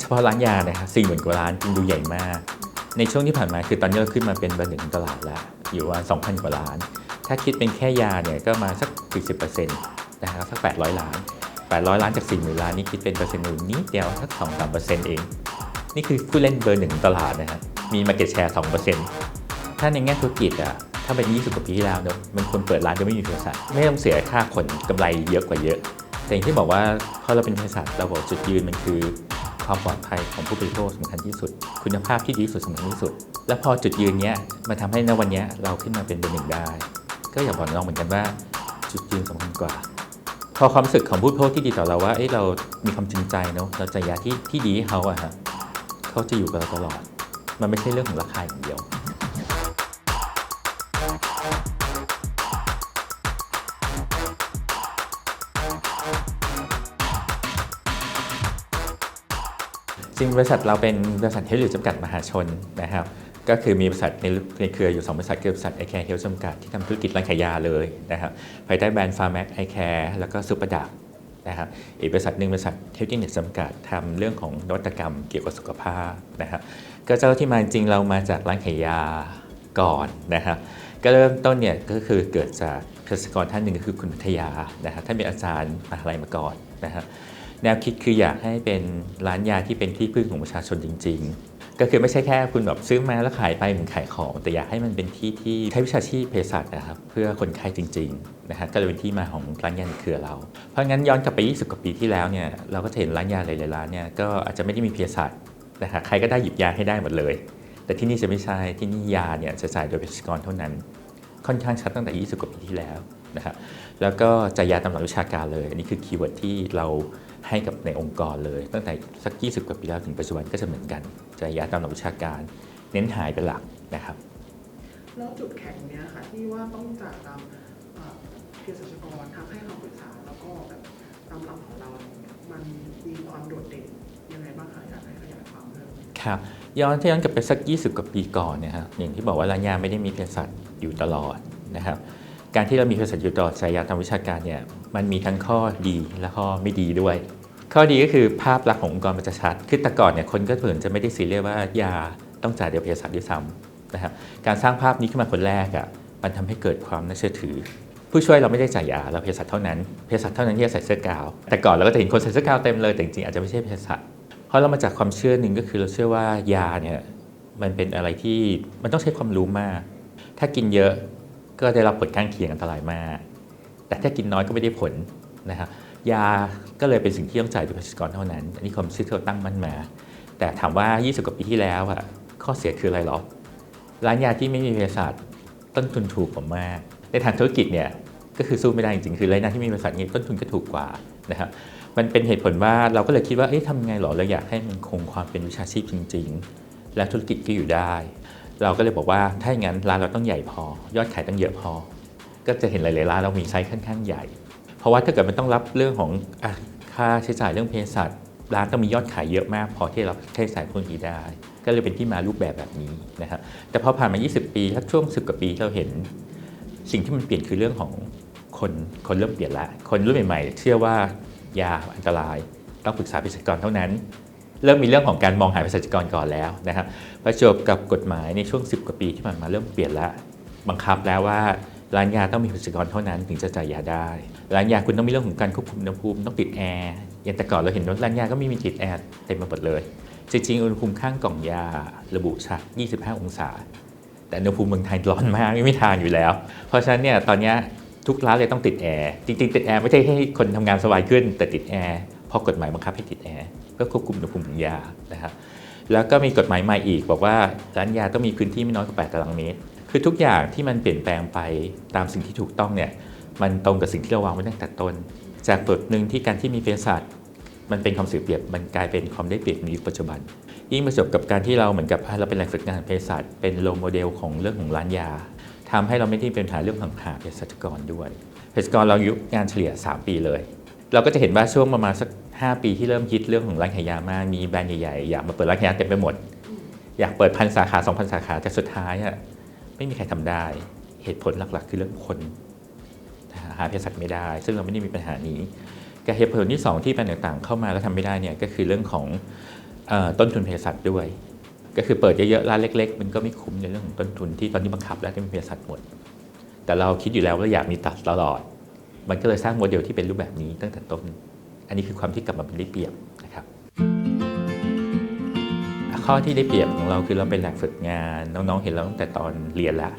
เฉพาะร้านยานะครับสี่หมื่นกว่าร้านจริงดูใหญ่มาก ในช่วงที่ผ่านมาคือตอนนี้เราขึ้นมาเป็นเบอร์หนึ่งตลาดแล้วอยู่ว่า2,000กว่าล้าน ถ้าคิดเป็นแค่ยาเนี่ยก็มาสัก40%นะครับสัก800ล้าน800ล้านจาก40,000ล้านนี่คิดเป็นเปอร์เซ็นต์หนึ่งนิดเดียวสัก2-3%เอง นี่คือผู้เล่นเบอร์หนึ่งตลาดนะครับมี market share 2%ถ้าในแง่ธุรกิจอะถ้าเป็น20กว่าปีที่แล้วเนอะมันควรเปิดร้านโดยไม่มีเภสัชไม่ต้องเสียค่าขนกำไรเยอะกว่าเยอะ แต่อย่างที่บอกว่าพอเราเป็นเภสัชเราบอกจุดยืนมันคือ ความปลอดภัยของผู้บริโภคสำคัญที่สุด คุณภาพที่ดีสุดสำคัญที่สุด และพอจุดยืนเนี้ยมันทำให้ในวันเนี้ยเราขึ้นมาเป็นเบอร์หนึ่งได้ ก็อยากบอกน้องเหมือนกันว่า จุดยืนสำคัญกว่า พอความรู้สึกของผู้บริโภคที่ดีต่อเราว่าเอ้เรามีความจริงใจเนาะเราจะยาที่ที่ดีให้เขาอะฮะเขาจะอยู่กับเราตลอด มันไม่ใช่เรื่องของราคาอย่างเดียว จริงบริษัทเราเป็นบริษัทเฮลท์จำกัดมหาชนนะครับ ก็คือมีบริษัทในในเครืออยู่ 2 บริษัทคือบริษัทไอแคร์เฮลท์จำกัดที่ทำธุรกิจร้านขายยาเลยนะครับภายใต้แบรนด์ฟาร์แม็กไอแคร์แล้วก็ซูเปอร์ดักนะครับอีกบริษัทหนึ่งบริษัทเท์เน็ตจำกัดทำเรื่องของนวัตกรรมเกี่ยวกับสุขภาพนะครับก็เจ้าที่มาจริงเรามาจากร้านขายยาก่อนนะครับก็เริ่มต้นเนี่ยก็คือเกิดจากเภสัชกรท่านหนึ่งก็คือคุณพัทยานะครับท่านเป็นอาจารย์มหาลัยมาก่อนนะครับ แนวคิดคืออยากให้เป็นร้านยาที่เป็นที่พึ่งของประชาชนจริง ๆ ก็คือไม่ใช่แค่คุณแบบซื้อมาแล้วขายไปเหมือนขายของ แต่อยากให้มันเป็นที่ที่ใช้วิชาชีพเภสัชนะครับเพื่อคนไข้จริงๆนะฮะก็เลยเป็นที่มาของร้านยาในเครือเรา เพราะงั้นย้อนกลับไป 20 กว่าปีที่แล้วเนี่ยเราก็จะเห็นร้านยาหลายๆร้านเนี่ยก็อาจจะไม่ได้มีเภสัชนะฮะใครก็ได้หยิบยาให้ได้หมดเลย แต่ที่นี่จะไม่ใช่ที่นี่ยาเนี่ยจะจ่ายโดยเภสัชกรเท่านั้น ค่อนข้างชัดตั้งแต่ 20 กว่าปีที่แล้วนะครับแล้วก็จ่ายาตามหลักวิชาการเลย อันนี้คือคีย์เวิร์ดที่เรา ให้กับในองค์กรเลย ตั้งแต่สัก 20 กว่าปีแล้วถึงปัจจุบันก็จะเหมือนกันจ่ายยาตามหลักวิชาการ เน้นหายเป็นหลักนะครับแล้วจุดแข็งเนี้ยค่ะที่ว่าต้องจากตามเอ่อเภสัชกรทำให้คำปรึกษาแล้วก็แบบตามหลักของเราอะไรเงี้ยมันมีความโดดเด่นยังไงบ้างคะอยากให้ขยายความเพิ่มครับย้อนถ้าย้อนกลับไปสัก 20 กว่าปีก่อนเนยครับอย่างที่บอกว่าร้านยาไม่ได้มีเภสัชอยู่ตลอดนะครับการที่เรามีเภสัชอยู่ตลอดสายยาทางวิชาการเนี่ยมันมีทั้งข้อดีและข้อไม่ดีด้วย ข้อดีก็คือภาพลักษณ์ขององค์กรมันจะชัด คือแต่ก่อนเนี่ยคนก็เผื่อจะไม่ได้ซีเรียสว่ายาต้องจ่ายเดียวเภสัชด้วยซ้ำนะครับ การสร้างภาพนี้ขึ้นมาคนแรกอะ มันทำให้เกิดความน่าเชื่อถือ ผู้ช่วยเราไม่ได้จ่ายยาเราเภสัชเท่านั้น เภสัชเท่านั้นที่จะใส่เสื้อกาว แต่ก่อนเราก็จะเห็นคนใส่เสื้อกาวเต็มเลย แต่จริงๆอาจจะไม่ใช่เภสัช เพราะเรามาจากความเชื่อหนึ่งก็คือเราเชื่อว่ายาเนี่ยมันเป็นอะไรที่มันต้องใช้ความรู้มาก ถ้ากินเยอะก็ได้รับผลข้างเคียงอันตรายมาก แต่ถ้ากินน้อยก็ไม่ได้ผลนะครับ ยาก็เลยเป็นสิ่งที่ต้องจ่ายโดยเภสัชกรเท่านั้น อันนี้ความเชื่อที่เราตั้งมั่นมา แต่ถามว่า 20 กว่าปีที่แล้วอะข้อเสียคืออะไรหรอ ร้านยาที่ไม่มีเภสัชต้นทุนถูกกว่ามาก ในทางธุรกิจเนี่ยก็คือสู้ไม่ได้จริงๆ คือร้านยาที่มีเภสัชเนี่ยต้นทุนก็ถูกกว่านะครับ มันเป็นเหตุผลว่าเราก็เลยคิดว่า เอ๊ะทำไงหรอ เราอยากให้มันคงความเป็นวิชาชีพจริง ๆ และธุรกิจก็อยู่ได้ เราก็เลยบอกว่าถ้าอย่างนั้นร้านเราต้องใหญ่พอ ยอดขายต้องเยอะพอ ก็จะเห็นหลายๆร้านเรามีไซส์ค่อนข้างใหญ่ เพราะว่าถ้าเกิดมันต้องรับเรื่องของอค่าใช้จ่ายเรื่องเภสัชร้านต้องมียอดขายเยอะมาก พอที่จะรับใช้จ่ายพวกนี้ได้ ก็เลยเป็นที่มารูปแบบแบบนี้นะครับแต่พอผ่านมา 20 ปีสักช่วง 10 กว่าปีเราเห็น สิ่งที่มันเปลี่ยนคือเรื่องของคนคนเริ่มเปลี่ยนละ คนรุ่นใหม่ๆ เชื่อว่ายาอันตรายต้องปรึกษาเภสัชกรเท่านั้น เริ่มมีเรื่องของการมองหาเภสัชกรก่อนแล้วนะครับประจบกับกฎหมายในช่วง 10 กว่าปีที่ผ่านมาเริ่มเปลี่ยนละบังคับแล้วว่า ร้านยาต้องมีเภสัชกรเท่านั้นถึงจะจ่ายยาได้ ร้านยาคุณต้องมีเรื่องของการควบคุมอุณหภูมิต้องติดแอร์อย่างแต่ก่อนเราเห็นว่าร้านยาก็ไม่มีติดแอร์เต็มไปหมดเลย จริงๆอุณหภูมิข้างกล่องยาระบุชัด 25 องศา แต่อุณหภูมิเมืองไทยร้อนมากไม่มีทางอยู่แล้ว เพราะฉะนั้นเนี่ยตอนนี้ทุกร้านเลยต้องติดแอร์จริงๆติดแอร์ไม่ใช่ให้คนทำงานสบายขึ้น แต่ติดแอร์เพราะกฎหมายบังคับให้ติดแอร์เพื่อควบคุมอุณหภูมิของยานะครับแล้วก็มีกฎหมายใหม่อีก บอกว่าร้านยาต้องมีพื้นที่ไม่น้อยกว่า 8 ตารางเมตร คือทุกอย่างที่มันเปลี่ยนแปลงไปตามสิ่งที่ถูกต้องเนี่ยมันตรงกับสิ่งที่เราวางไว้ตั้งแต่ต้น จากบทหนึ่งที่การที่มีเภสัชมันเป็นความเสียเปรียบมันกลายเป็นความได้เปรียบในยุคปัจจุบัน ยิ่งประจบกับการที่เราเหมือนกับเราเป็นแหล่งฝึกงานเภสัชเป็นโลโมเดลของเรื่องของร้านยาทำให้เราไม่ได้เป็นปัญหาเรื่องของหาเภสัชกรด้วยเภสัชกรเรายุงานเฉลี่ย 3 ปีเลย เราก็จะเห็นว่าช่วงประมาณสัก 5 ปีที่เริ่มฮิตเรื่องของร้านขายยามากมีแบรนด์ใหญ่ๆอยากมาเปิดร้านขายยาเต็มไปหมด อยากเปิดพันสาขา2,000 สาขาแต่สุดท้ายอะ ไม่มีใครทำได้ เหตุผลหลักๆ คือเรื่องคนหาเภสัชไม่ได้ ซึ่งเราไม่ได้มีปัญหานี้กับเหตุผลที่ 2 ที่แบรนด์ต่างๆเข้ามาแล้วทำไม่ได้เนี่ยก็คือเรื่องของอต้นทุนเภสัชด้วย ก็คือเปิดเยอะๆร้านเล็ก ๆ มันก็ไม่คุ้มในเรื่องของต้นทุนที่ตอนนี้บังคับแล้วที่เป็นเภสัชหมด แต่เราคิดอยู่แล้วว่าอยากมีตัดตลอด มันก็เลยสร้างโมเดลที่เป็นรูปแบบนี้ตั้งแต่ต้น อันนี้คือความที่กลับมาเป็นได้เปรียบ ข้อที่ได้เปรียบของเราคือเราเป็นแหล่งฝึกงาน น้องๆ เห็นเราตั้งแต่ตอนเรียนละ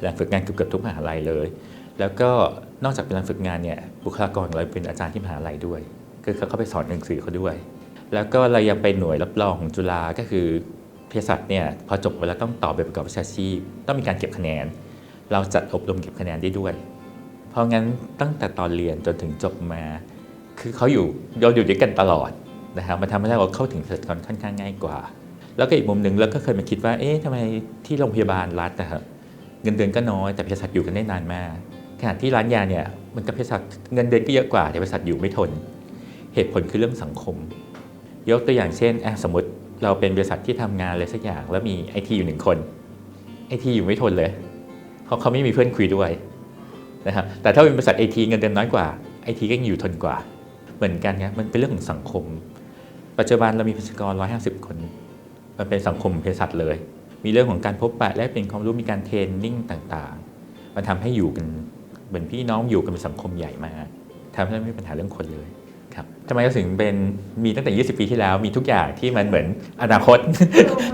แหล่งฝึกงานเกือบๆทุกมหาลัยเลย แล้วก็นอกจากเป็นแหล่งฝึกงานเนี่ยบุคลากรเราเป็นอาจารย์ที่มหาลัยด้วย ก็คือเขาไปสอนหนังสือเขาด้วย แล้วก็เรายังเป็นหน่วยรับรองของจุฬาก็คือเภสัชเนี่ยพอจบไปแล้วต้องต่อไปประกอบวิชาชีพ ต้องมีการเก็บคะแนน เราจัดอบรมเก็บคะแนนได้ด้วย เพราะงั้นตั้งแต่ตอนเรียนจนถึงจบมา คือเขาอยู่เราอยู่ด้วยกันตลอดนะครับมันทำให้เราเข้าถึงเภสัชกรค่อนข้างง่ายกว่า แล้วก็อีกมุมหนึ่งเราก็เคยมาคิดว่า เอ๊ะทำไมที่โรงพยาบาลรัฐนะฮะเงินเดือนก็น้อยแต่เภสัชอยู่กันได้นานมากขณะที่ร้านยาเนี่ยมันก็เภสัชเงินเดือนก็เยอะกว่าแต่เภสัชอยู่ไม่ทน เหตุผลคือเรื่องสังคม ยกตัวอย่างเช่นสมมติเราเป็นบริษัทที่ทำงานอะไรสักอย่างแล้วมีไอทีอยู่หนึ่งคนไอทีอยู่ไม่ทนเลย เพราะเขาไม่มีเพื่อนคุยด้วยนะครับแต่ถ้าเป็นบริษัทไอทีเงินเดือนน้อยกว่าไอทีก็ยังอยู่ทนกว่า เหมือนกันครับมันเป็นเรื่องของสังคม ปัจจุบันเรามีเภสัชกร 150 คน มันเป็นสังคมเภสัชเลย มีเรื่องของการพบปะแลกเปลี่ยนความรู้มีการเทรนนิ่งต่างๆ มันทำให้อยู่กันเหมือนพี่น้องอยู่กันเป็นสังคมใหญ่มากทำให้ไม่มีปัญหาเรื่องคนเลยครับทำไมเราถึงเป็นมีตั้งแต่ 20 ปีที่แล้วมีทุกอย่างที่มันเหมือนอนาคต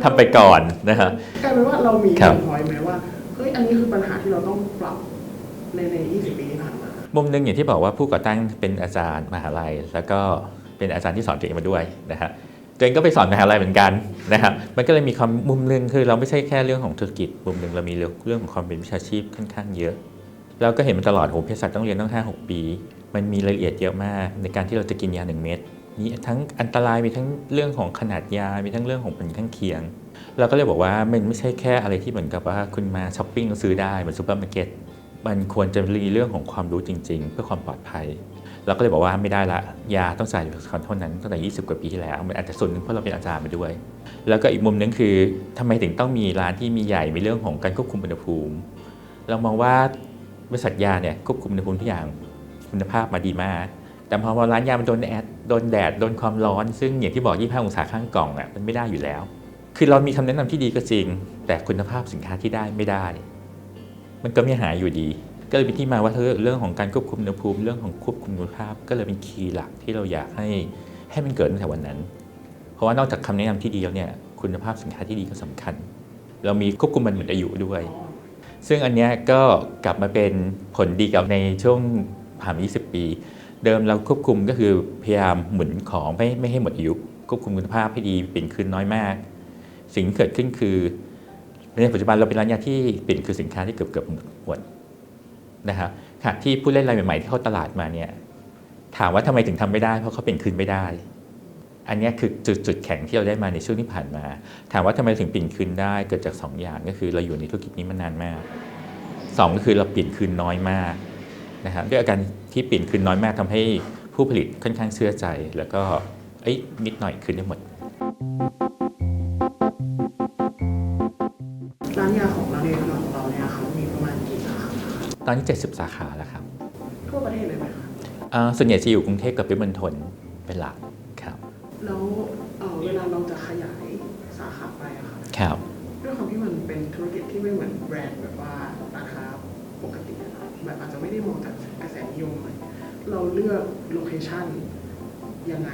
ทำไปก่อนนะฮะกลายเป็นว่าเรามีครับพอยไหมว่าเฮ้ยอันนี้คือปัญหาที่เราต้องปรับในใน 20 ปีที่ผ่านมามุมหนึ่งอย่างที่บอกว่าผู้ก่อตั้งเป็นอาจารย์มหาลัย แล้วก็เป็นอาจารย์ที่สอนตัวเองมาด้วยนะฮะตัวเองก็ไปสอนมหาลัยเหมือนกัน นะครับมันก็เลยมีความมุมหนึ่งคือเราไม่ใช่แค่เรื่องของธุรกิจมุมหนึ่งเรามีเรื่องของความเป็นวิชาชีพค่อนข้างเยอะเราก็เห็นมาตลอดโหเภสัชต้องเรียนตั้งห้าหกปี มันมีรายละเอียดเยอะมากในการที่เราจะกินยาหนึ่งเม็ดมีทั้งอันตรายมีทั้งเรื่องของขนาดยา มีทั้งเรื่องของผลข้างเคียง เราก็เลยบอกว่ามันไม่ใช่แค่อะไรที่เหมือนกับว่าคุณมาช้อปปิ้งแล้วซื้อได้เหมือนซูเปอร์มาร์เก็ตมันควรจะมีเรื่องของความรู้จริง ๆ เพื่อความปลอดภัย เราก็เลยบอกว่าไม่ได้ละยาต้องจ่ายคอนเท่านั้นตั้งแต่ 20 กว่าปีที่แล้วมันอาจจะส่วนหนึ่งเพราะเราเป็นอาจารย์มาด้วย แล้วก็อีกมุมหนึงคือทำไมถึงต้องมีร้านที่มีใหญ่มีเรื่องของการควบคุมอุณหภูมิ เรามองว่าบริษัทยาเนี่ยควบคุมอุณหภูมิทุกอย่างคุณภาพมาดีมาก แต่พอร้านยามันโดนแดดโดนแดดโดนความร้อนซึ่งอย่างที่บอก 25 องศาข้างกล่องอะมันไม่ได้อยู่แล้ว คือเรามีคำแนะนำที่ดีก็จริง แต่คุณภาพสินค้าที่ได้ไม่ได้ มันก็ไม่หายอยู่ดี ก็เลยเป็นที่มาว่าเรื่องของการควบคุมอุณหภูมิเรื่องของควบคุมคุณภาพ ก็เลยเป็นคีย์หลักที่เราอยากให้ให้มันเกิดตั้งแต่วันนั้น เพราะว่านอกจากคำแนะนำที่ดีแล้วเนี่ยคุณภาพสินค้าที่ดีก็สำคัญ เรามีควบคุมมันหมดอายุด้วย ซึ่งอันนี้ก็กลับมาเป็นผลดีกับในช่วงผ่านมา20 ปี เดิมเราควบคุมก็คือพยายามหมุนของไม่ไม่ให้หมดอายุควบคุมคุณภาพให้ดีเปลี่ยนคืนน้อยมาก สิ่งที่เกิดขึ้นคือในปัจจุบันเราเป็นร้านยาที่เปลี่ยนคือสินค้าที่เกือบเกือบหมด นะครับขณะที่ผู้เล่นรายใหม่ๆที่เข้าตลาดมาเนี่ยถามว่าทำไมถึงทำไม่ได้ เพราะเขาเปลี่ยนคืนไม่ได้ อันนี้คือจุดจุดแข็งที่เราได้มาในช่วงที่ผ่านมา ถามว่าทำไมถึงเปลี่ยนคืนได้เกิดจาก 2 อย่างก็คือเราอยู่ในธุรกิจนี้มานานมากสองก็คือเราเปลี่ยนคืนน้อยมากนะครับด้วยอาการที่เปลี่ยนคืนน้อยมากทำให้ผู้ผลิตค่อนข้างเชื่อใจ แล้วก็เอ้ยนิดหน่อยคืนได้หมด ตอนนี้ 70 สาขาแล้วครับทั่วประเทศเลยไหมคะอ่าส่วนใหญ่จะอยู่กรุงเทพกับปริมณฑลเป็นหลักครับแล้วเอ่อเวลาเราจะขยายสาขาไปอะค่ะครับด้วยความที่มันเป็นธุรกิจที่ไม่เหมือนแบรนด์แบบว่าราคาปกติอะค่ะแบบอาจจะไม่ได้มองจากกระแสนิยมเลยเราเลือกโลเคชั่นยังไง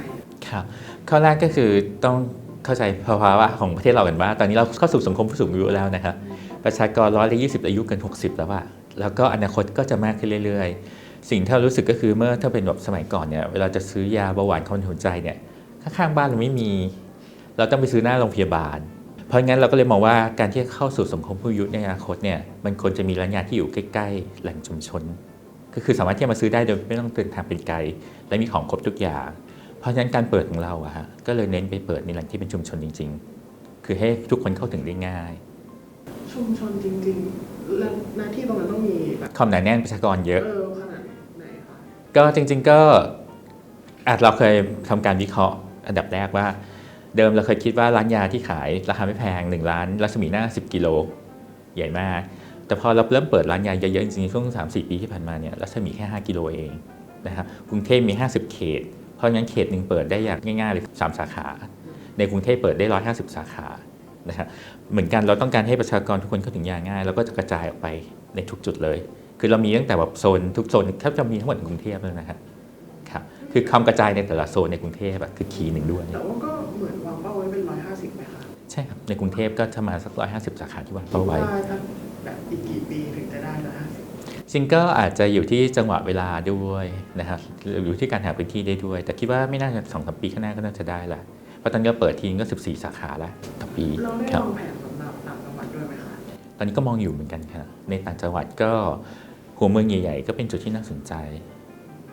ครับข้อแรกก็คือต้องเข้าใจภาวะของประเทศเรากันว่า ตอนนี้เราเข้าสู่สังคมผู้สูงอายุแล้วนะครับประชากรร้อยละยี่สิบอายุเกิน60 แล้วว่า แล้วก็อนาคตก็จะมากขึ้นเรื่อยๆ สิ่งที่เรารู้สึกก็คือเมื่อถ้าเป็นแบบสมัยก่อนเนี่ยเวลาจะซื้อยาเบาหวานความดันหัวใจเนี่ยข้างๆบ้านเราไม่มี เราต้องไปซื้อหน้าโรงพยาบาล เพราะงั้นเราก็เลยมองว่าการที่เข้าสู่สังคมผู้อายุในอนาคตเนี่ยมันควรจะมีร้านยาที่อยู่ใกล้ๆ แหล่งชุมชน ก็คือสามารถที่จะมาซื้อได้โดยไม่ต้องเดินทางเป็นไกล และมีของครบทุกอย่าง เพราะฉะนั้นการเปิดของเราอะฮะก็เลยเน้นไปเปิดในแหล่งที่เป็นชุมชนจริง ๆ คือให้ทุกคนเข้าถึงได้ง่าย ชุมชนจริงๆแล้วหน้าที่ตรงนั้นต้องมีแบบความหนาแน่นประชากรเยอะ เออขนาดไหนคะก็จริง ๆก็อาจเราเคยทำการวิเคราะห์อันดับแรกว่า เดิมเราเคยคิดว่าร้านยาที่ขายราคาไม่แพง1ล้านรัศมีหน้า 10 กิโลใหญ่มาก แต่พอเราเริ่มเปิดร้านยาเยอะๆจริงๆช่วง 3-4 ปีที่ผ่านมาเนี่ยรัศมีแค่ 5 กิโลเองนะครับกรุงเทพมี 50 เขต เพราะงั้นเขตหนึ่งเปิดได้อย่างง่ายๆเลย3สาขา ในกรุงเทพเปิดได้ 150 สาขานะฮะ เหมือนกันเราต้องการให้ประชากรทุกคนเข้าถึงยาง่ายแล้วก็จะกระจายออกไปในทุกจุดเลย คือเรามีตั้งแต่แบบโซนทุกโซนแทบจะมีทั้งหมดในกรุงเทพเลยนะฮะครับคือความกระจายในแต่ละโซนในกรุงเทพอะคือคีย์หนึ่งด้วยแต่ว่าก็เหมือนวางเป้าไว้เป็นร้อยห้าสิบไหมคะใช่ครับในกรุงเทพก็จะมาสัก150สาขาที่วางเป้าไว้ว่าถ้าแบบอีกกี่ปีถึงจะได้ร้อยห้าสิบซิงเกิลอาจจะอยู่ที่จังหวะเวลาด้วยนะครับอยู่ที่การหาพื้นที่ได้ด้วย แต่คิดว่าไม่น่าจะสองสามปีข้างหน้าก็น่าจะได้ละเพ ราะตอนนี้เราเปิดทีก็ 14 สาขาแล้วต่อปีเราได้ครับวางแผนสำหรับต่างจังหวัดด้วยไหมคะตอนนี้ก็มองอยู่เหมือนกันครับในต่างจังหวัดก็หัวเมืองใหญ่ๆก็เป็นจุดที่น่าสนใจ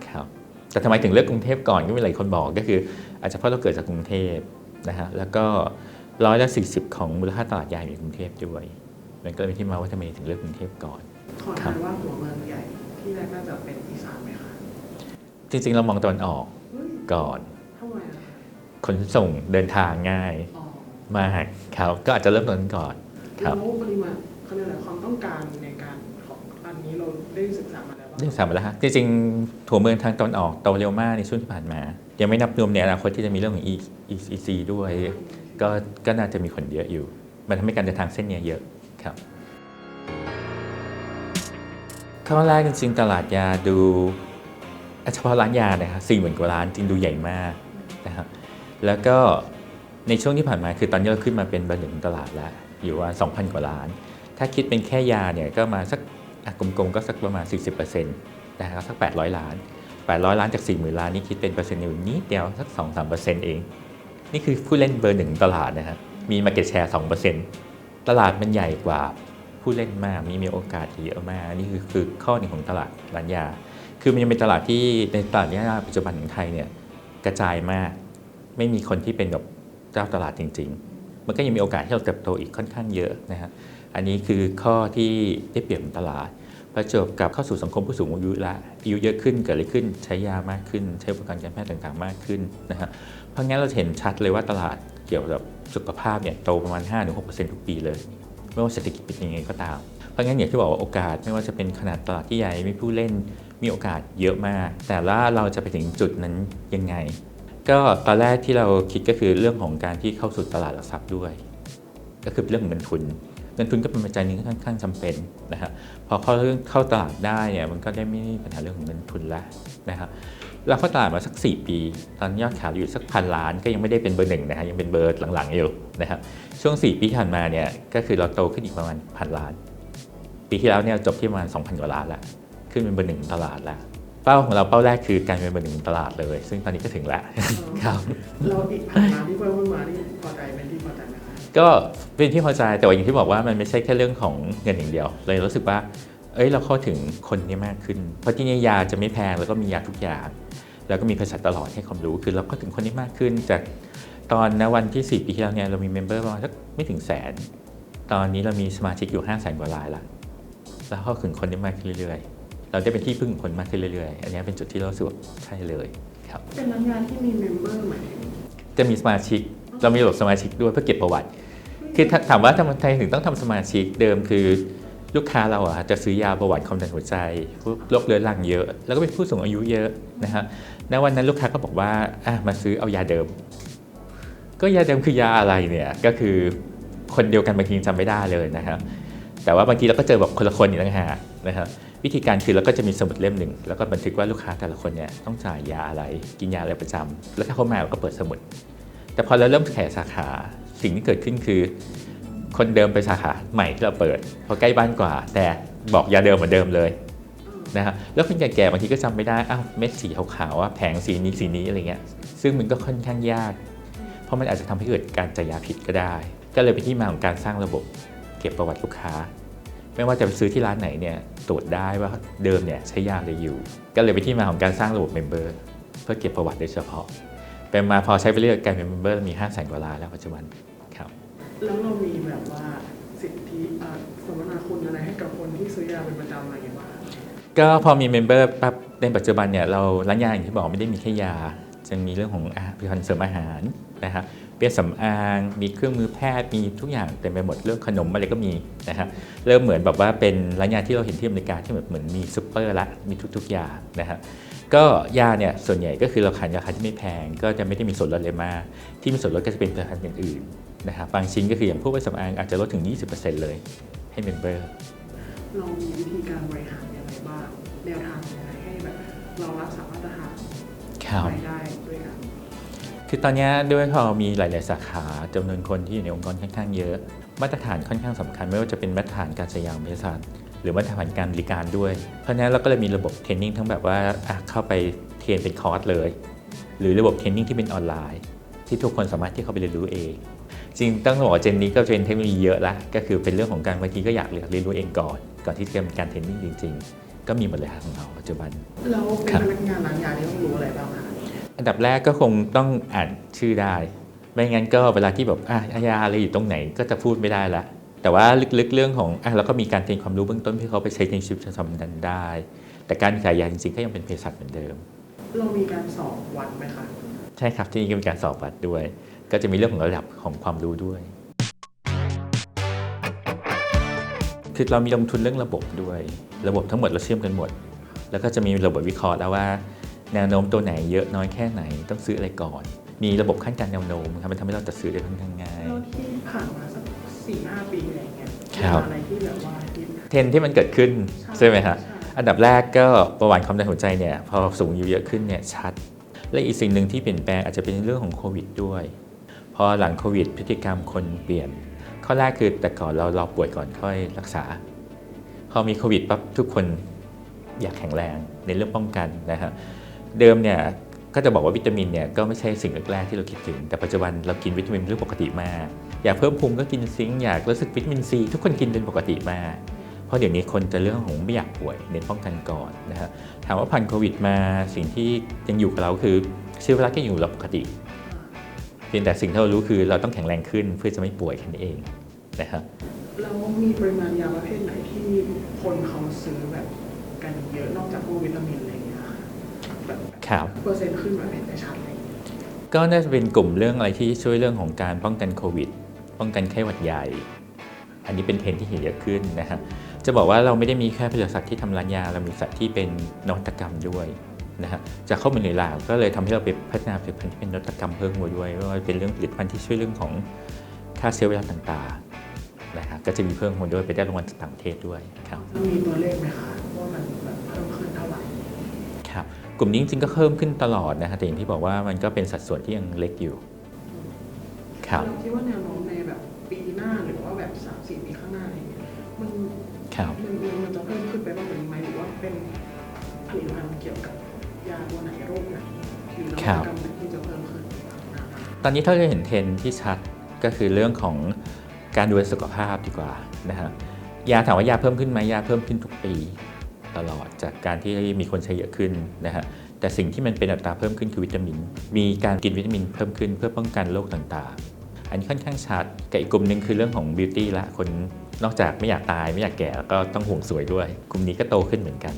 ครับแต่ทำไมถึงเลือกกรุงเทพก่อนก็มีหลายคนบอกก็คือ อาจจะเพราะเราเกิดจากกรุงเทพนะฮะแล้วก็ร้อยละสี่สิบของมูลค่าตลาดยาอยู่ในกรุงเทพด้วยมันก็เลยเป็นที่มาว่าทำไมถึงเลือกกรุงเทพก่อนขอทายว่าหัวเมืองใหญ่ที่แรกน่าจะเป็นอีสานไหมคะจริงๆเรามองตะวันออกเฮ้ยก่อนทำไมอะคะ ขนส่งเดินทางง่ายอ๋อมากครับก็อาจจะเริ่มต้นก่อนครัแล้บวปริมาณเขาเรียกอะไรความต้องการในการของอันนี้เราได้ศึกษามาแล้วว่าเรื่องสามมาแล้วฮะจริงๆถั่วเมืองทางตะวันออกโตเร็วมากในช่วงที่ผ่านมา ยังไม่นับรวมในอนาคตที่จะมีเรื่องของ E- EC ด้วยก็ก็น่าจะมีผลเยอะอยู่ มันทำให้การเดินทางเส้นเนี้ยเยอะครับข้อแรกจริงๆตลาดยาดูเฉพาะร้านยานะครับสี่หมื่นกว่าร้านจริงดูใหญ่มากนะครับ แล้วก็ในช่วงที่ผ่านมาคือตอนนี้เราขึ้นมาเป็นเบอร์หนึ่งตลาดแล้ว อยู่ว่า2,000 กว่าล้าน ถ้าคิดเป็นแค่ยาเนี่ยก็มาสักกลมๆก็สักประมาณ 40%นะครับสัก 800 ล้าน 800 ล้านจาก 40,000 ล้านนี่คิดเป็นเปอร์เซ็นต์อยู่นิดเดียวสัก 2-3%เอง นี่คือผู้เล่นเบอร์หนึ่งตลาดนะครับมี Market Share 2%ตลาดมันใหญ่กว่าผู้เล่นมากมีมีโอกาสเยอะมากนี่คือคือข้อหนึ่งของตลาดร้านยา คือมันยังเป็นตลาดที่ในตลาดยาปัจจุบันของไทยเนี่ยกระจายมาก ไม่มีคนที่เป็นแบบเจ้าตลาดจริง ๆ มันก็ยังมีโอกาสที่เราเติบโตอีกค่อนข้างเยอะนะฮะอันนี้คือข้อที่ได้เปรียบของตลาดประจบกับเข้าสู่สังคมผู้สูงอายุละอายุเยอะขึ้นเกิดอะไรขึ้นใช้ยามากขึ้น ใช้อุปกรณ์การแพทย์ต่างๆมากขึ้นนะฮะเพราะงั้นเราเห็นชัดเลยว่าตลาดเกี่ยวกับสุขภาพเนี่ยโตประมาณ 5-6%ทุกปีเลย ไม่ว่าเศรษฐกิจเป็นยังไงก็ตาม เพราะงั้นอย่างที่บอกว่าโอกาสไม่ว่าจะเป็นขนาดตลาดที่ใหญ่มีผู้เล่นมีโอกาสเยอะมาก แต่ละเราจะไปถึงจุดนั้นยังไง ก็ตอนแรกที่เราคิดก็คือเรื่องของการที่เข้าสู่ตลาดหลักทรัพย์ด้วย ก็คือเรื่องของเงินทุน เงินทุนก็เป็นปัจจัยหนึงที่ค่อนข้างจำเป็นนะครับพอเข้าเรื่องเข้าตลาดได้เนี่ยมันก็ได้ไม่มีปัญหาเรื่องของเงินทุนแล้วนะครับเราเข้าตลาดมาสัก 4 ปี ตอนยอดขายอยู่สักพันล้านก็ยังไม่ได้เป็นเบอร์หนึ่งนะฮะยังเป็นเบอร์หลังๆอยู่นะครับช่วง 4 ปีที่ผ่านมาเนี่ยก็คือเราโตขึ้นอีกประมาณพันล้าน ปีที่แล้วเนี่ยจบที่ประมาณ2,000กว่าล้านละขึ้นเป็นเบอร์หนึ่งตลาดแล้ว เป้าของเราเป้าแรกคือการเป็นเบอร์หนึ่งของตลาดเลย ซึ่งตอนนี้ก็ถึงแล้วครับเราอีกผ่านมาที่เพิ่มขึ้นมาที่พอใจเป็นที่พอใจไหมคะก็เป็นที่พอใจแต่ว่าอย่างที่บอกว่ามันไม่ใช่แค่เรื่องของเงินอย่างเดียว เลยรู้สึกว่า เอ้ยเราเข้าถึงคนนี้มากขึ้น เพราะที่นี่ยาจะไม่แพงแล้วก็มียาทุกอย่างแล้วก็มีภาษาตลอดให้ความรู้คือเราก็ถึงคนนี้มากขึ้น จากตอนนวันที่ 4 ปีที่แล้วเนี่ยเรามีเมมเบอร์ประมาณสักไม่ถึงแสน ตอนนี้เรามีสมาชิกอยู่5 0 0แสนกว่ารายละแล้วเข้าถึงคนได้มากขึ้นเรื่อยๆ เราได้เป็นที่พึ่งของคนมากขึ้นเรื่อยๆ อันนี้เป็นจุดที่เรารู้สึกว่าใช่เลยครับเป็นร้านยาที่มีเมมเบอร์หมายถึงจะมีสมาชิกเรามีระบบสมาชิกด้วยเพื่อเก็บประวัติ คือถ้าถามว่าทำไมไทยถึงต้องทำสมาชิกเดิมคือลูกค้าเราอะจะซื้อยาประวัติความดันหัวใจพวกโรคเรื้อรังเยอะ แล้วก็เป็นผู้สูงอายุเยอะนะฮะณวันนั้นลูกค้าก็บอกว่าอะมาซื้อเอายาเดิม ก็ยาเดิมคือยาอะไรเนี่ยก็คือคนเดียวกันบางทีจำไม่ได้เลยนะครับแต่ว่าบางทีเราก็เจอแบบคนละคนอีกต่างหากนะครับ วิธีการคือเราก็จะมีสมุดเล่มหนึ่งแล้วก็บันทึกว่าลูกค้าแต่ละคนเนี่ยต้องจ่ายยาอะไรกินยาอะไรประจำแล้วถ้าเขามาเราก็เปิดสมุด แต่พอเราเริ่มแขกสาขาสิ่งที่เกิดขึ้นคือ คนเดิมไปสาขาใหม่ที่เราเปิดเพราะใกล้บ้านกว่า แต่บอกยาเดิมเหมือนเดิมเลยนะฮะแล้วคนแก่ๆบางทีก็จำไม่ได้อ้าวเม็ดสีขาวๆว่าแผงสีนี้สีนี้อะไรเงี้ยซึ่งมันก็ค่อนข้างยาก เพราะมันอาจจะทำให้เกิดการจ่ายยาผิดก็ได้ ก็เลยเป็นที่มาของการสร้างระบบ เก็บประวัติลูกค้า ไม่ว่าจะไปซื้อที่ร้านไหนเนี่ยตรวจได้ว่าเดิมเนี่ยใช้ยาอะไรอยู่ ก็เลยเป็นที่มาของการสร้างระบบเมมเบอร์เพื่อเก็บประวัติโดยเฉพาะ เป็นมาพอใช้ไปเรื่อยๆกลายเป็นเมมเบอร์มี5 0 0 0 0 0กว่าล้านแล้วปัจจุบันครับ แล้วเรามีแบบว่าสิทธิอ่าสมนาคุณอะไรให้กับคนที่ซื้อยาเป็นประจำอะไรอย่างเงี้ยบ้างก็พอมีเมมเบอร์ปั๊บในปัจจุบันเนี่ยเราร้านยาอย่างที่บอกไม่ได้มีแค่ยาจะมีเรื่องของอาผลิตภัณฑ์เสริมอาหารนะฮะ เปียสำอางมีเครื่องมือแพทย์มีทุกอย่างเต็มไปหมดเรื่องขนมอะไรก็มีนะฮะเริ่มเหมือนแบบว่าเป็นร้านยาที่เราเห็นที่อเมริกาที่แบบเหมือนมีซูเปอร์ละมีทุกๆอย่างนะฮะก็ยาเนี่ยส่วนใหญ่ก็คือเราขายราคาที่ไม่แพง ก็จะไม่ได้มีส่วนลดเลยมากที่มีส่วนลดก็จะเป็นผลิตภัณฑ์อย่างอื่นนะครับบางชิ้นก็คืออย่างพวกเครื่องสำอางอาจจะลดถึง 20%เลยให้เมมเบอร์เรามีวิธีการบริหารยังไงบ้างแนวทางยังไงให้แบบเรารักษามาตรฐานครับไปได้ด้วยกัน คือตอนนี้ด้วยพอมีหลาย ๆ สาขาจำนวนคนที่อยู่ในองค์กรค่อนข้างเยอะ มาตรฐานค่อนข้างสำคัญไม่ว่าจะเป็นมาตรฐานการใช้ยาของบริษัทหรือมาตรฐานการบริการด้วย เพราะฉะนั้นเราก็เลยมีระบบเทรนนิ่งทั้งแบบว่าอะเข้าไปเทรนเป็นคอร์สเลย หรือระบบเทรนนิ่งที่เป็นออนไลน์ ที่ทุกคนสามารถที่เข้าไปเรียนรู้เองจริงต้องบอกว่าเจนนี้ก็เป็นเทคโนโลยีเยอะละก็คือเป็นเรื่องของการบางทีก็อยากเรียนรู้เองก่อน ก่อนที่จะมีการเทรนนิ่งจริง ๆ ก็มีหมดเลยครับของเราปัจจุบันแล้วเป็นครับพนักงานร้านยาที่ต้องรู้อะไรบ้างคะ อันดับแรกก็คงต้องอ่านชื่อได้ ไม่งั้นก็เวลาที่แบบอะยาอะไรอยู่ตรงไหนก็จะพูดไม่ได้ละ แต่ว่าลึกๆเรื่องของอะเราก็มีการเทรนความรู้เบื้องต้นเพื่อเขาไปใช้ในชีวิตประจำวันได้ แต่การขายยาจริงๆก็ยังเป็นเภสัชเหมือนเดิม เรามีการสอบวัดไหมคะ ใช่ครับที่นี่ก็มีการสอบวัดด้วย ก็จะมีเรื่องของระดับของความรู้ด้วยคือเรามีลงทุนเรื่องระบบด้วย ระบบทั้งหมดเราเชื่อมกันหมด แล้วก็จะมีระบบวิเคราะห์แล้วว่า แนวโน้มตัวไหนเยอะน้อยแค่ไหนต้องซื้ออะไรก่อน มีระบบขั้นการแนวโน้มครับมันทำให้เราจัดซื้อได้ค่อนข้างง่ายแล้วที่ผ่านมาสักสี่ห้าปีอะไรเงี้ยครับมีอะไรที่แบบว่าที่เทรนด์ที่มันเกิดขึ้นใช่ใช่ไหมฮะใช่อันดับแรกก็ประวัติความดันหัวใจเนี่ยพอสูงอายู่เยอะขึ้นเนี่ยชัด และอีกสิ่งหนึ่งที่เปลี่ยนแปลงอาจจะเป็นเรื่องของโควิดด้วย พอหลังโควิดพฤติกรรมคนเปลี่ยน ข้อแรกคือแต่ก่อนเราเราป่วยก่อนค่อยรักษา พอมีโควิดปั๊บทุกคนอยากแข็งแรงในเรื่องป้องกันนะฮะ เดิมเนี่ยก็จะบอกว่าวิตามินเนี่ยก็ไม่ใช่สิ่งแรกๆที่เราคิดถึง แต่ปัจจุบันเรากินวิตามินเป็นเรื่องปกติมาก อยากเพิ่มภูมิก็กินซิงค์อยากรู้สึกวิตามินซีทุกคนกินเป็นปกติมาก เพราะเดี๋ยวนี้คนจะเรื่องของไม่อยากป่วยเน้นป้องกันก่อนนะฮะถามว่าผ่านโควิดมาสิ่งที่ยังอยู่กับเราคือเชื้อไวรัสก็ยังอยู่เราปกติ เพียงแต่สิ่งที่เรารู้คือเราต้องแข็งแรงขึ้นเพื่อจะไม่ป่วยแค่นั้นเองนะฮะแล้วมีปริมาณยาประเภทไหนที่คนเขาซื้อแบบกันเยอะนอกจากพวกวิตามินอะไรเงี้ย ค่ะแบบครับเปอร์เซ็นต์ขึ้นแบบเห็นได้ชัดเลยก็น่าจะเป็นกลุ่มเรื่องอะไรที่ช่วยเรื่องของการป้องกันโควิด ป้องกันไข้หวัดใหญ่ อันนี้เป็นเทรนด์ที่เห็นเยอะขึ้นนะฮะจะบอกว่าเราไม่ได้มีแค่ผลิตภัณฑ์ที่ทำร้านยา เรามีสัตว์ที่เป็นนวัตกรรมด้วยนะฮะจากข้อมูลในหลากก็เลยทำให้เราไปพัฒนาผลิตภัณฑ์ที่เป็นนวัตกรรมเพิ่มมาด้วยไม่ว่าเป็นเรื่องผลิตภัณฑ์ที่ช่วยเรื่องของฆ่าเชื้อไวรัสต่างๆนะฮะก็จะมีเพิ่มมาด้วยไปได้รางวัลจากต่างประเทศด้วยครับแล้วมีตัวเลขไหมคะ ลุ่มนี้จริงๆก็เพิ่มขึ้นตลอดนะฮะแต่อย่างที่บอกว่ามันก็เป็นสัดส่วนที่ยังเล็กอยู่ครับเราคิดว่าแนวโน้มในแบบปีหน้าหรือว่าแบบสามสี่ปีข้างหน้าอะไรเงี้ยมันครับมันมันมันจะเพิ่มขึ้นไปบ้างกว่านี้ไหมหรือว่าเป็นผลิตภัณฑ์เกี่ยวกับยาตัวไหนโรคไหนหรือนวัตกรรมไหนที่จะเพิ่มขึ้นอ่าตอนนี้ถ้าจะเห็นเทรนด์ที่ชัดก็คือเรื่องของการดูแลสุขภาพดีกว่านะฮะยาถามว่ายาเพิ่มขึ้นไหมยาเพิ่มขึ้นทุกปี ตลอด จากการที่มีคนใช้เยอะขึ้นนะฮะแต่สิ่งที่มันเป็นอัตราเพิ่มขึ้นคือวิตามิน มีการกินวิตามินเพิ่มขึ้นเพื่อป้องกันโรคต่างๆ อันนี้ค่อนข้างชัดกับอีกกลุ่มหนึ่งคือเรื่องของบิวตี้ละคนนอกจากไม่อยากตายไม่อยากแก่แล้วก็ต้องห่วงสวยด้วย กลุ่มนี้ก็โตขึ้นเหมือนกัน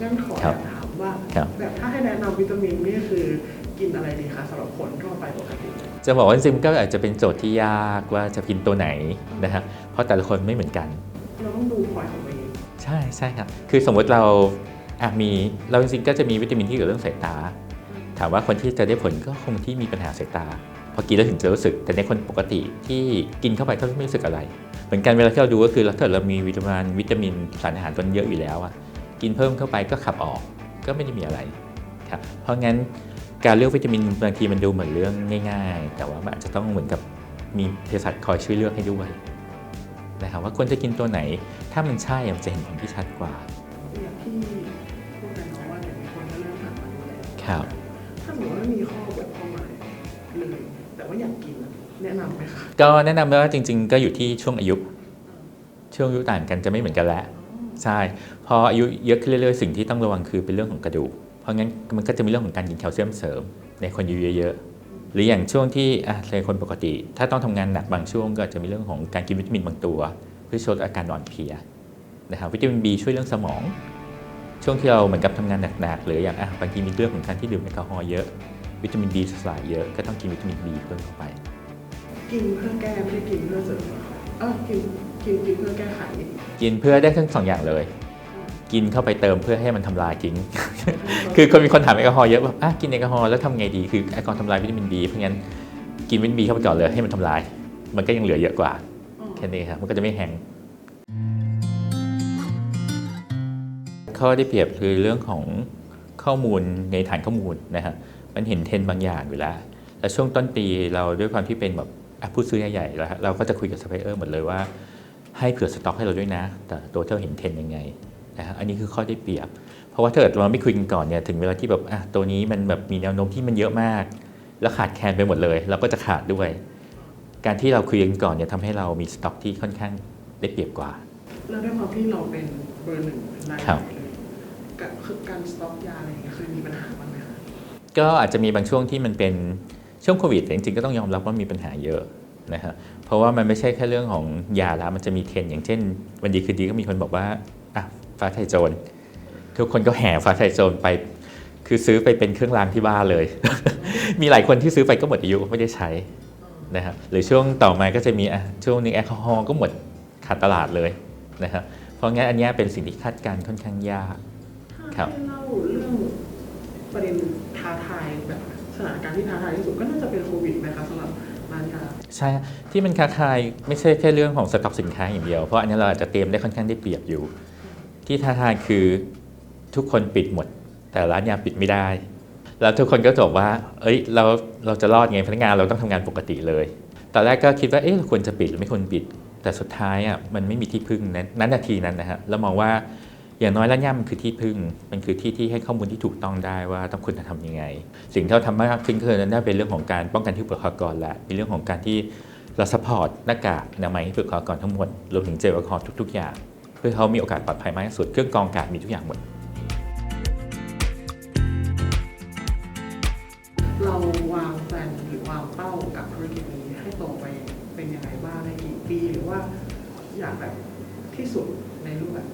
งั้นขอครับถามว่าครับแบบถ้าให้แนะนำวิตามินนี่คือกินอะไรดีคะสำหรับคนทั่วไปปกติจะบอกว่าจริงๆก็อาจจะเป็นโจทย์ที่ยากว่าจะกินตัวไหนนะฮะเพราะแต่ละคนไม่เหมือนกัน เราต้องดูพอยของตัวเอง ใช่ใช่ครับ คือสมมติเราอะมีเราจริงๆก็จะมีวิตามินที่เกี่ยวกับเรื่องสายตา ถามว่าคนที่จะได้ผลก็คงที่มีปัญหาสายตา พอกินแล้วถึงจะรู้สึก แต่ในคนปกติที่กินเข้าไปก็ไม่รู้สึกอะไร เหมือนกันเวลาที่เราดูก็คือเราถ้าเรามีวิตามินวิตามินสารอาหารตัวนั้นเยอะอยู่แล้วอะกินเพิ่มเข้าไปก็ขับออกก็ไม่ได้มีอะไรครับเพราะงั้นการเลือกวิตามินบางทีมันดูเหมือนเรื่องง่าย ๆ แต่ว่ามันอาจจะต้องเหมือนกับมีเภสัชคอยช่วยเลือกให้ด้วย นะครับว่าควรจะกินตัวไหน ถ้ามันใช่มันจะเห็นผลที่ชัดกว่าอย่างที่พูดกันเนาะว่าเดี๋ยวมีคนจะเริ่มหันมาดูแลครับถ้าสมมติว่ามีข้อบกพร่องอะไรเลยแต่ว่าอยากกินอะแนะนำไหมคะก็แนะนำว่าจริง ๆ ก็อยู่ที่ช่วงอายุช่วงอายุต่างกันจะไม่เหมือนกันแล้วใช่พออายุเยอะขึ้นเรื่อยๆสิ่งที่ต้องระวังคือเป็นเรื่องของกระดูกเพราะงั้นมันก็จะมีเรื่องของการกินแคลเซียมเสริมในคนอายุเยอะๆ หรืออย่างช่วงที่อะในคนปกติ ถ้าต้องทำงานหนักบางช่วงก็อาจจะมีเรื่องของการกินวิตามินบางตัว เพื่อชดอาการอ่อนเพลียนะครับวิตามิน B ช่วยเรื่องสมอง ช่วงที่เราเหมือนกับทำงานหนักๆหรืออย่างอะบางทีมีเรื่องของการที่ดื่มแอลกอฮอล์เยอะ วิตามิน B สลายเยอะก็ต้องกินวิตามิน B เพิ่มเข้าไป กินเพื่อแก้ไม่ได้กินเพื่อเสริมเหรอคะเออกินกินกินเพื่อแก้ไขกินเพื่อได้ทั้งสองอย่างเลย กินเข้าไปเติมเพื่อให้มันทำลายทิ้ง คือคนมีคนถามแอลกอฮอล์เยอะแบบอะกินแอลกอฮอล์แล้วทำไงดี คือแอลกอฮอล์ทำลายวิตามินบีเพราะงั้นกินวิตามินบีเข้าไปก่อนเลยให้มันทำลาย มันก็ยังเหลือเยอะกว่า แค่นี้ครับ มันก็จะไม่แห้งข้อได้เปรียบคือเรื่องของข้อมูลในฐานข้อมูลนะฮะ มันเห็นเทรนบางอย่างอยู่แล้ว แต่ช่วงต้นปีเราด้วยความที่เป็นแบบผู้ซื้อใหญ่ๆแล้วเราก็จะคุยกับซัพพลายเออร์หมดเลยว่าให้เผื่อสต็อกให้เราด้วยนะ แต่ตัวเธอเห็นเทรนยังไง นะฮะอันนี้คือข้อได้เปรียบ เพราะว่าถ้าเกิดเราไม่คุยกันก่อนเนี่ยถึงเวลาที่แบบอะตัวนี้มันแบบมีแนวโน้มที่มันเยอะมาก แล้วขาดแคลนไปหมดเลย เราก็จะขาดด้วย การที่เราคุยกันก่อนเนี่ยทำให้เรามีสต็อกที่ค่อนข้างได้เปรียบกว่าแล้วด้วยความที่เราเป็นเบอร์หนึ่งรายใหครัญ่บเลยกับคือการสต็อกยาอะไรอย่างเงี้ยเคยมีปัญหาบ้างไหมคะก็อาจจะมีบางช่วงที่มันเป็นช่วงโควิดแต่จริงๆก็ต้องยอมรับว่ามีปัญหาเยอะนะฮะเพราะว่ามันไม่ใช่แค่เรื่องของยาแล้วมันจะมีเทรนด์อย่างเช่น วันดีคืนดีก็มีคนบอกว่าอะ ฟ้าไทยโจร ทุกคนก็แห่ฟ้าไทยโจรไป คือซื้อไปเป็นเครื่องรางที่บ้านเลย มีหลายคนที่ซื้อไปก็หมดอายุไม่ได้ใช้นะครับหรือช่วงต่อมาก็จะมีอะช่วงหนึงแอลกอฮอล์ก็หมดขาดตลาดเลยนะครับเพราะงั้นอันเนี้ยเป็นสิ่งที่คาดการณ์ค่อนข้างยากครัถ้าบให้เล่าเรื่องประเด็นท้าทายแบบสถานการณ์ที่ท้าทายที่สุดก็น่าจะเป็นโควิดไหมคะสำหรับร้านยาใช่ที่มันค้าขายไม่ใช่แค่เรื่องของสต็อกสินค้าอย่างเดียวเพราะอันนี้เราอาจจะเตรียมได้ค่อนข้างได้เปรียบอยู่ ที่ท้าทายคือทุกคนปิดหมด แต่ร้านยาปิดไม่ได้ แล้วทุกคนก็จะบอกว่า เอ้ยเราเราจะรอดไงพนักงานเราต้องทำงานปกติเลยตอนแรกก็คิดว่าเอ๊ะเราควรจะปิดหรือไม่ควรปิด แต่สุดท้ายอะมันไม่มีที่พึ่งนั้นนาทีนั้นนะฮะแล้วมองว่าอย่างน้อยร้านยามันคือที่พึ่ง มันคือที่ที่ให้ข้อมูลที่ถูกต้องได้ว่าต้องควรจะทำยังไง สิ่งที่เราทำมากขึ้นคือนั่นเป็นเรื่องของการป้องกันที่บุคลากรและเป็นเรื่องของการที่เราสปอร์ตหน้ากากอนามัยให้บุคลากรทั้งหมดรวมถึงเจลแอลกอฮอล์ทุก ๆ อย่าง พื่อให้เขามีโอกาสปลอดภัยมากที่สุด เครื่องกรองอากาศมีทุกอย่างหมด เราวางแผนหรือวางเป้ากับธุรกิจนี้ให้โตไปเป็นยังไงบ้างในกี่ปีหรือว่าอยากแบบที่สุดในรูปแบบ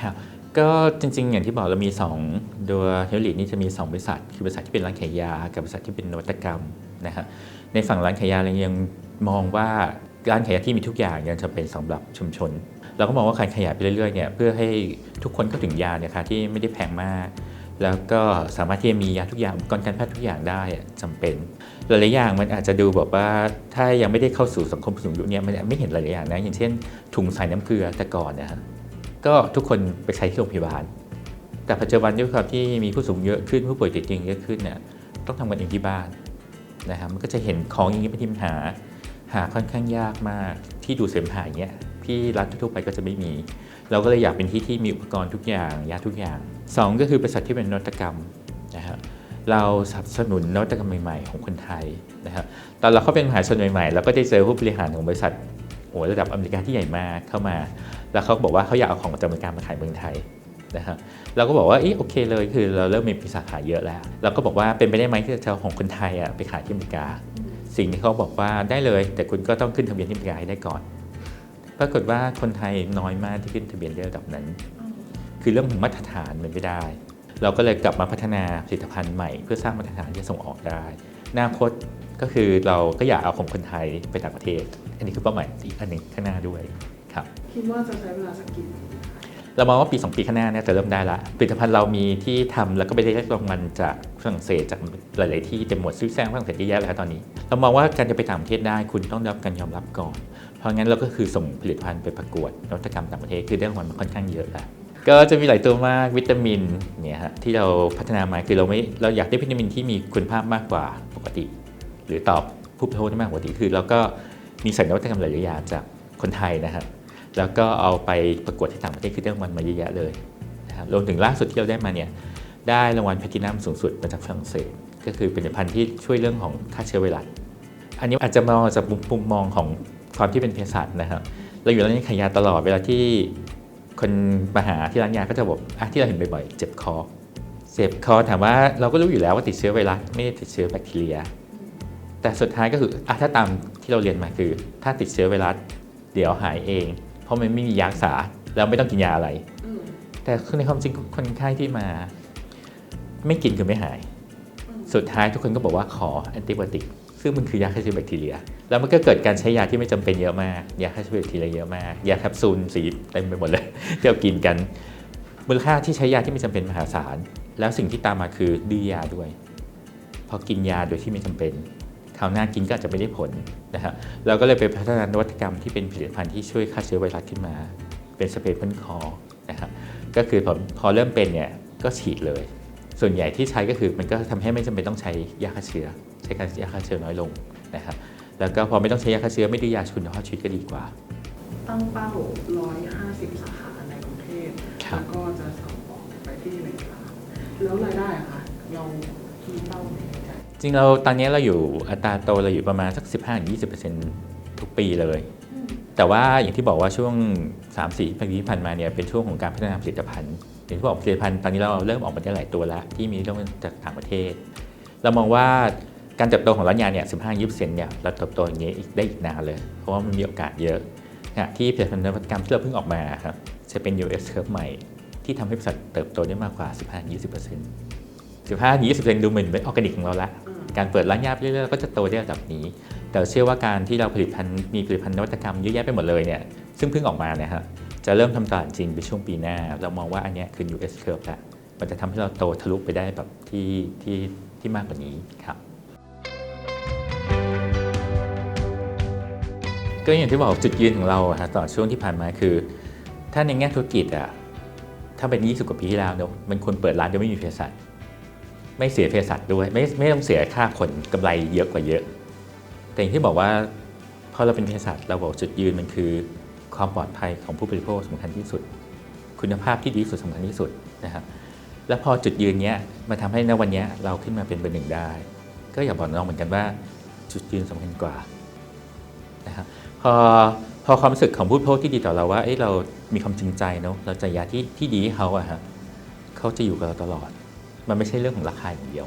ครับก็จริงๆ อย่างที่บอกเรามี2โดยเฮลินี่จะมี 2 บริษัท คือบริษัทที่เป็นร้านขายยา กับบริษัทที่เป็นนวัตกรรมนะฮะในฝั่งร้านขายยาเรายังมองว่าร้านขายยาที่มีทุกอย่างยังจะเป็นสำหรับชุมชน เราก็มองว่าการขยายไปเรื่อยๆเนี่ยเพื่อให้ทุกคนเข้าถึงยาเนี่ยค่ะที่ไม่ได้แพงมาก แล้วก็สามารถที่จะมียาทุกอย่างกรณ์การแพทย์ทุกอย่างได้อะจำเป็นหลายๆอย่างมันอาจจะดูแบบว่าถ้ายังไม่ได้เข้าสู่สังคมผู้สูงอายุเนี่ยมันไม่เห็นหลายๆอย่างนะอย่างเช่น ถุงใส่น้ำเกลือแต่ก่อนนะฮะก็ทุกคนไปใช้ที่โรงพยาบาล แต่ปัจจุบันด้วยความที่มีผู้สูงเยอะขึ้นผู้ป่วยติดเตียงเยอะขึ้นเนี่ยต้องทำกันเองที่บ้านนะครับมันก็จะเห็นของอย่างนี้เป็นปัญหาหาค่อนข้างยากมากที่ดูเสมหะอย่างเงี้ย ที่ร้านทั่วไปก็จะไม่มี เราก็เลยอยากเป็นที่ที่มีอุปกรณ์ทุกอย่างยาทุกอย่างสองก็คือบริษัทที่เป็นนวัตกรรมนะฮะเราสนับสนุนนวัตกรรมใหม่ๆ ของคนไทยนะครับตอนเราเข้าเป็นมหาชนใหม่ๆเราก็ได้เจอผู้บริหารของบริษัทโอ้ระดับอเมริกาที่ใหญ่มากเข้ามา แล้วเขาบอกว่าเขาอยากเอาของจากอเมริกามาขายเมืองไทยนะฮะเราก็บอกว่าเออโอเคเลยคือเราเริ่มมีสาขาเยอะแล้วเราก็บอกว่าเป็นไปได้ไหมที่จะเอาของคนไทยอะไปขายที่อเมริกา สิ่งที่เขาบอกว่าได้เลย แต่คุณก็ต้องขึ้นทะเบียนที่อเมริกาให้ได้ก่อน ปรากฏว่าคนไทยน้อยมากที่ขึ้นทะเบียนได้ระดับนั้น คือเรื่องของมาตรฐานมันไม่ได้ เราก็เลยกลับมาพัฒนาผลิตภัณฑ์ใหม่ เพื่อสร้างมาตรฐานที่ส่งออกได้อนาคตก็คือเราก็อยากเอาของคนไทยไปต่างประเทศ อันนี้คือเป้าหมายอีกอันหนึ่งข้างหน้าด้วยครับคิดว่าจะใช้เวลาสักกี่ปีเรามองว่าปี 2 ปีข้างหน้าเนี่ยจะเริ่มได้ละผลิตภัณฑ์เรามีที่ทำแล้วก็ไปได้รางวัลจากฝรั่งเศสจากหลาย ๆ ที่เต็มหมดซื้อแซงฝรั่งเศสเยอะแยะแล้วตอนนี้ เรามองว่าการจะไปต่างประเทศได้คุณต้องได้รับการยอมรับก่อน เพราะงั้นเราก็คือส่งผลิตภัณฑ์ไปประกวดนวัตกรรมต่างประเทศคือได้รางวัลมาค่อนข้างเยอะแล้วก็จะมีหลายตัวมากวิตามินเนี่ยฮะที่เราพัฒนามาคือเราไม่เราอยากได้วิตามินที่มีคุณภาพมากกว่าปกติ หรือตอบผู้บริโภคได้มากกว่าปกติคือเราก็มีใส่นวัตกรรมหลายๆอย่างจากคนไทยนะฮะแล้วก็เอาไปประกวดที่ต่างประเทศคือได้รางวัลมาเยอะแยะเลยนะครับรวมถึงล่าสุดที่เราได้มาเนี่ยได้รางวัลแพลตินัมสูงสุดมาจากฝรั่งเศส ก็คือเป็นผลิตภัณฑ์ที่ช่วยเรื่องของฆ่าเชื้อไวรัสอันนี้อาจจะมองจากมุมมองของ ความที่เป็นเภสัชนะครับ เราอยู่ร้านนี้ขายยาตลอดเวลาที่คนมาหาที่ร้านยาก็จะบอกอะที่เราเห็นบ่อยๆ เจ็บคอ เจ็บคอถามว่าเราก็รู้อยู่แล้วว่าติดเชื้อไวรัสไม่ได้ติดเชื้อแบคทีเรีย แต่สุดท้ายก็คืออะถ้าตามที่เราเรียนมาคือ ถ้าติดเชื้อไวรัสเดี๋ยวหายเอง เพราะมันไม่มียารักษาแล้วไม่ต้องกินยาอะไร แต่ในความจริงคนไข้ที่มา ไม่กินคือไม่หาย สุดท้ายทุกคนก็บอกว่าขอแอนติบอติก ซึ่งมันคือยาฆ่าเชื้อแบคทีเรีย แล้วมันก็เกิดการใช้ยาที่ไม่จำเป็นเยอะมาก ยาฆ่าเชื้อแบคทีเรียเยอะมาก ยาแคปซูลสีเต็มไปหมดเลยที่เรากินกัน มูลค่าที่ใช้ยาที่ไม่จำเป็นมหาศาล แล้วสิ่งที่ตามมาคือดื้อยาด้วยพอกินยาโดยที่ไม่จำเป็นคราวหน้ากินก็อาจจะไม่ได้ผลนะครับเราก็เลยไปพัฒนานวัตกรรมที่เป็นผลิตภัณฑ์ที่ช่วยฆ่าเชื้อไวรัสขึ้นมา เป็นสเปรย์พ่นคอนะครับก็คือพอพอเริ่มเป็นเนี่ยก็ฉีดเลย ส่วนใหญ่ที่ใช้ก็คือมันก็ทำให้ไม่จำเป็นต้องใช้ยาฆ่าเชื้อ ใช้การยาฆ่าเชื้อน้อยลงนะครับ แล้วก็พอไม่ต้องใช้ยาฆ่าเชื้อไม่ดื้อยาคุณภาพชีวิตก็ดีกว่า ตั้งเป้า 150 สาขาในกรุงเทพครับแล้วก็จะส่งออกไปที่อเมริกาแล้วรายได้อะคะเราคีเป้าในใจจริงเราตอนนี้เราอยู่อัตราโตเราอยู่ประมาณสัก 15-20%ทุกปีเลย แต่ว่าอย่างที่บอกว่าช่วง 3-4ปีที่ผ่านมาเนี่ยเป็นช่วงของการพัฒนาผลิตภัณฑ์อย่างที่บอกผลิตภัณฑ์ตอนนี้เราเริ่มออกมาได้หลายตัวแล้ว ที่มีเรื่องจากต่างประเทศ เรามองว่า การเติบโตของร้านยาเนี่ย15-20%เซนเนี่ยเราเติบโตอย่างนี้อีกได้อีกนานเลย เพราะว่ามันมีโอกาสเยอะนะที่ผลิตภัณฑ์นวัตกรรมที่เราเพิ่งออกมาครับจะเป็น US curve ใหม่ ที่ทำให้บริษัทเติบโตได้มากกว่า 15-20% 15-20%ดูเหมือนเป็นออร์แกนิกของเราละการเปิดร้านยาไปเรื่อยๆก็จะโตได้ระดับนี้ แต่เชื่อว่าการที่เราผลิตภัณฑ์มีผลิตภัณฑ์นวัตกรรมเยอะแยะไปหมดเลยเนี่ยซึ่งเพิ่งออกมาเนี่ยครับจะเริ่มทำตลาดจริงในช่วงปีหน้า เรามองว่าอันนี้คือ US curve ละมันจะทำให้เราโตทะลุไปได้แบบที่ที่ที่มากกว่านี้ครับ ก็อย่างที่บอกจุดยืนของเราฮะตลอดช่วงที่ผ่านมาคือ ถ้าในแง่ธุรกิจอะถ้าเป็น 20 กว่าปีที่แล้วเนอะมันควรเปิดร้านโดยไม่มีเภสัชไม่เสียเภสัชด้วยไม่ไม่ต้องเสียค่าขนกำไรเยอะกว่าเยอะ แต่อย่างที่บอกว่าพอเราเป็นเภสัชเราบอกจุดยืนมันคือ ความปลอดภัยของผู้บริโภคสำคัญที่สุด คุณภาพที่ดีที่สุดสำคัญที่สุดนะครับแล้วพอจุดยืนเนี้ยมาทำให้ในวันเนี้ยเราขึ้นมาเป็นเบอร์หนึ่งได้ ก็อยากบอกน้องเหมือนกันว่าจุดยืนสำคัญกว่านะครับ พอพอความรู้สึกของผู้บริโภคที่ดีต่อเราว่าเอ้เรามีความจริงใจเนาะเราจะยาที่ที่ดีให้เขาอะฮะเขาจะอยู่กับเราตลอด มันไม่ใช่เรื่องของราคาอย่างเดียว